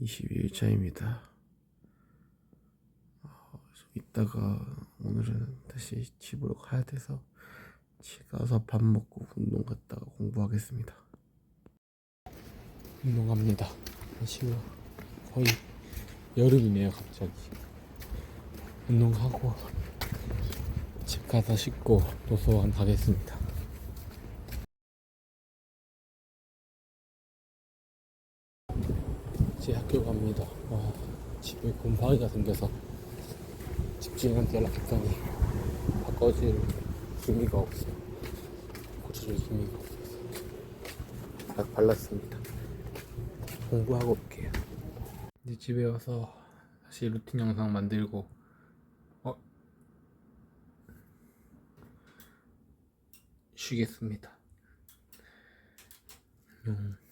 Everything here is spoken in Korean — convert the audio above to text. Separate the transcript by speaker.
Speaker 1: 22일차입니다. 이따가 오늘은 다시 집으로 가야 돼서 집 가서 밥 먹고 운동 갔다가 공부하겠습니다. 운동합니다. 날씨가 거의 여름이네요, 갑자기. 운동하고 집 가서 씻고 도서관 가겠습니다. 이제 학교 갑니다. 와, 집에 곰팡이가 생겨서 집주인한테 연락했더니 바꿔줄 기미가 없어. 고쳐줄 기미가 없어서 딱 발랐습니다. 공부하고 올게요. 이제 집에 와서 다시 루틴 영상 만들고 어 쉬겠습니다. 음.